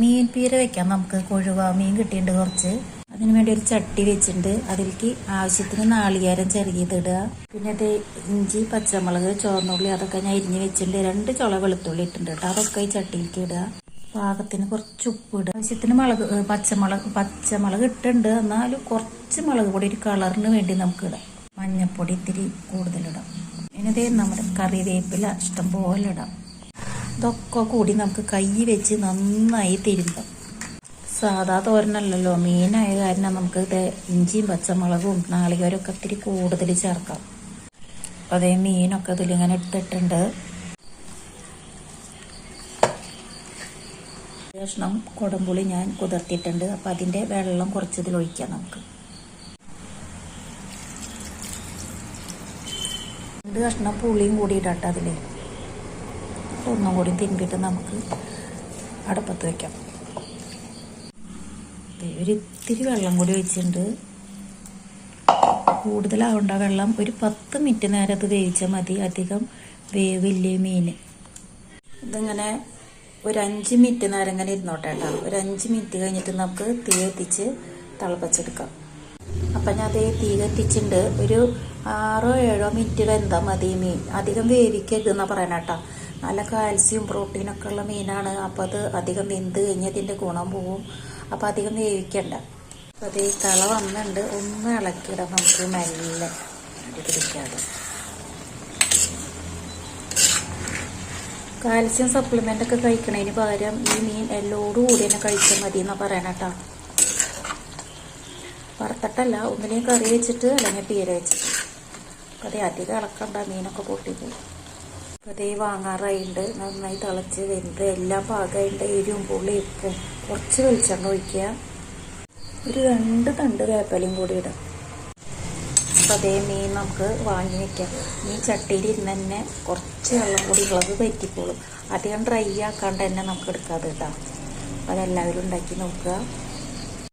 മീൻ പീര വെക്കാം. നമുക്ക് കൊഴുവ മീൻ കിട്ടിയിട്ടുണ്ട് കുറച്ച്. അതിന് വേണ്ടി ഒരു ചട്ടി വെച്ചിട്ടുണ്ട്. അതിലേക്ക് ആവശ്യത്തിന് നാളികേരം ചെറുകിയതിടുക പിന്നെ അത് ഇഞ്ചി പച്ചമുളക് ചോർന്നുള്ളി അതൊക്കെ ഞാൻ ഇരിഞ്ഞ് വെച്ചിട്ടുണ്ട്. രണ്ട് ചുള വെളുത്തുള്ളി ഇട്ടിട്ടുണ്ട് കേട്ടോ. അതൊക്കെ ഈ ചട്ടിയിലേക്ക് ഇടുക. പാകത്തിന് കുറച്ച് ഉപ്പ് ഇടുക. ആവശ്യത്തിന് മുളക് പച്ചമുളക് പച്ചമുളക് ഇട്ടുണ്ട് എന്നാലും കുറച്ച് മുളക് പൊടി ഒരു കളറിന് വേണ്ടി നമുക്ക് ഇടാം. മഞ്ഞപ്പൊടി ഇത്തിരി കൂടുതലിടാം ഇനിതേ നമ്മുടെ കറിവേപ്പില ഇഷ്ടം പോലെ ഇടാം. ഇതൊക്കെ കൂടി നമുക്ക് കൈ വെച്ച് നന്നായി തിരുമ്പാം. സാധാ തോരനല്ലല്ലോ. മീനായ കാരണം നമുക്ക് ഇഞ്ചിയും പച്ചമുളകും നാളികേരവും ഒക്കെ ഇത്തിരി കൂടുതൽ ചേർക്കാം. അപ്പം അതേ മീനൊക്കെ ഇതിലിങ്ങനെ എടുത്തിട്ടുണ്ട് ഭക്ഷണം കുടമ്പുളി ഞാൻ കുതിർത്തിട്ടുണ്ട് അപ്പം അതിന്റെ വെള്ളം കുറച്ച് ഇതിലൊഴിക്കാം നമുക്ക്. രണ്ട് കഷ്ണം പുളിയും കൂടി ഇടട്ടെ ഒന്നും കൂടി തിരുമ്പിയിട്ട് നമുക്ക് അടുപ്പത്ത് വെക്കാം. ഒരിത്തിരി വെള്ളം കൂടി വെച്ചിട്ടുണ്ട് കൂടുതലാവേണ്ട വെള്ളം ഒരു പത്ത് മിനിറ്റ് നേരം അത് വേവിച്ചാൽ മതി. അധികം വേവില്ലേ മീൻ ഇതിങ്ങനെ ഒരു അഞ്ച് മിനിറ്റ് നേരം ഇങ്ങനെ ഇരുന്നോട്ടെ കേട്ടോ. ഒരു അഞ്ച് മിനിറ്റ് കഴിഞ്ഞിട്ട് നമുക്ക് തീ കത്തിച്ച് തിളപ്പിച്ചെടുക്കാം. അപ്പം ഞാൻ അതേ തീ കത്തിച്ചിട്ടുണ്ട്. ഒരു ആറോ ഏഴോ മിനിറ്റ് വെന്താൽ മതി മീൻ. അധികം വേവിക്കരുതെന്നാണ് പറയണേട്ടാ നല്ല കാൽസ്യം പ്രോട്ടീനൊക്കെ ഉള്ള മീനാണ്. അപ്പം അത് അധികം വെന്ത് കഴിഞ്ഞതിന്റെ ഗുണം പോവും. അപ്പം അധികം വേവിക്കണ്ട. അപ്പം ഈ തള വന്നിട്ടുണ്ട് ഒന്ന് ഇളക്കിയിടാം നമുക്ക് മെല്ലെ പിടിക്കാതെ. കാൽസ്യം സപ്ലിമെന്റ് ഒക്കെ കഴിക്കണതിന് പകരം ഈ മീൻ എല്ലോടും കൂടി തന്നെ കഴിച്ചാൽ മതി എന്നാ പറയണ കേട്ടോ വറുത്തിട്ടല്ല ഒന്നിനെയും കറി വെച്ചിട്ട് അല്ലെങ്കിൽ പീര വെച്ചിട്ട്. അതെ അധികം ഇളക്കണ്ട മീനൊക്കെ പൊട്ടിപ്പോയി അതേ വാങ്ങാറായിട്ടുണ്ട് നന്നായി തിളച്ച് വെന്ത് എല്ലാം പാകമായിട്ട് എരിവും പുള്ളി ഉപ്പും. കുറച്ച് വെളിച്ചെണ്ണ ഒഴിക്കുക. ഒരു രണ്ട് തണ്ട് വേപ്പലയും കൂടി ഇടാം. അപ്പം അതേ മീൻ നമുക്ക് വാങ്ങി വെക്കാം. മീൻ ചട്ടിയിൽ ഇരുന്ന് തന്നെ കുറച്ച് വെള്ളം കൂടി ഇളവ് പറ്റിക്കോളും അധികം ഡ്രൈ ആക്കാണ്ട് തന്നെ നമുക്ക് എടുക്കാതെ കേട്ടോ അപ്പോൾ അതെല്ലാവരും ഉണ്ടാക്കി നോക്കുക.